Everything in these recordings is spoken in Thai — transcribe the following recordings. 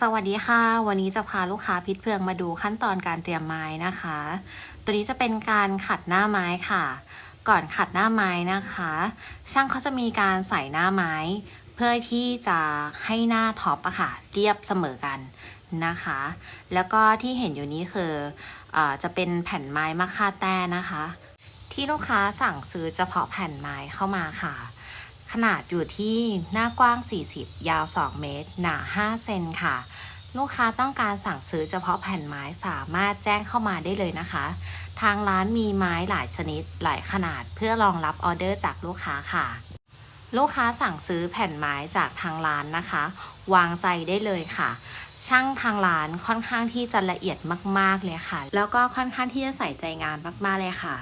สวัสดีค่ะ วันนี้จะพาลูกค้าพิษเพืองมาดูขั้นตอนการเตรียมไม้นะคะ ตัวนี้จะเป็นการขัดหน้าไม้ค่ะ ก่อนขัดหน้าไม้นะคะ ช่างเขาจะมีการใส่หน้าไม้ เพื่อที่จะให้หน้าท็อปอะค่ะ เรียบเสมอกันนะคะ แล้วก็ที่เห็นอยู่นี้คืออจะเป็นแผ่นไม้มะค่าแต้นะคะ ที่ลูกค้าสั่งซื้อเฉพาะแผ่นไม้เข้ามาค่ะ ขนาดอยู่ที่หน้ากว้าง 40 ยาว 2 เมตร หนา 5 เซนค่ะ ลูกค้าต้องการสั่งซื้อเฉพาะแผ่นไม้สามารถแจ้งเข้ามาได้เลยนะคะ ทางร้านมีไม้หลายชนิดหลายขนาดเพื่อรองรับออเดอร์จากลูกค้าค่ะ ลูกค้าสั่งซื้อแผ่นไม้จากทางร้านนะคะ วางใจได้เลยค่ะช่างทางร้านค่อนข้างที่จะละเอียดมาก ๆ เลยค่ะ แล้วก็ค่อนข้างที่จะใส่ใจงานมาก ๆ เลยค่ะ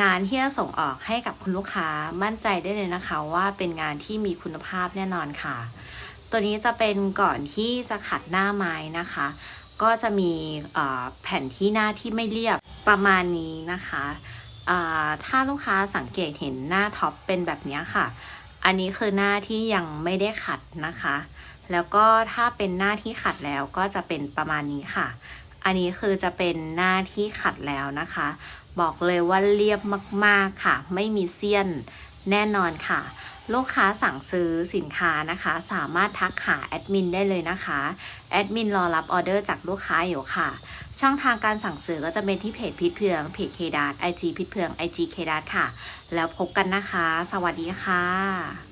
งานที่จะส่งออกให้กับคุณลูกค้ามั่นใจได้เลยนะคะ ว่าเป็นงานที่มีคุณภาพแน่นอนค่ะ ตัวนี้จะเป็นก่อนที่จะขัดหน้าไม้นะคะ ก็จะมีแผ่นที่หน้าที่ไม่เรียบประมาณนี้นะคะถ้าลูกค้าสังเกตเห็นหน้าท็อปเป็นแบบนี้ค่ะ อันนี้คือหน้าที่ยังไม่ได้ขัดนะคะ แล้วก็ถ้าเป็นหน้าที่ขัดแล้วก็จะเป็นประมาณนี้ค่ะ อันนี้คือจะเป็นหน้าที่ขัดแล้วนะคะ บอกเลยว่าเรียบมากๆค่ะ ไม่มีเสี้ยนแน่นอนค่ะ ลูกค้าสั่งซื้อสินค้านะคะ สามารถทักหาแอดมินได้เลยนะคะ แอดมินรอรับออเดอร์จากลูกค้าอยู่ค่ะ ช่องทางการสั่งซื้อก็จะเป็นที่เพจพิษเพือง เพจเคดาร์ไอจีพิษเพืองไอจีเคดาร์ค่ะ แล้วพบกันนะคะ สวัสดีค่ะ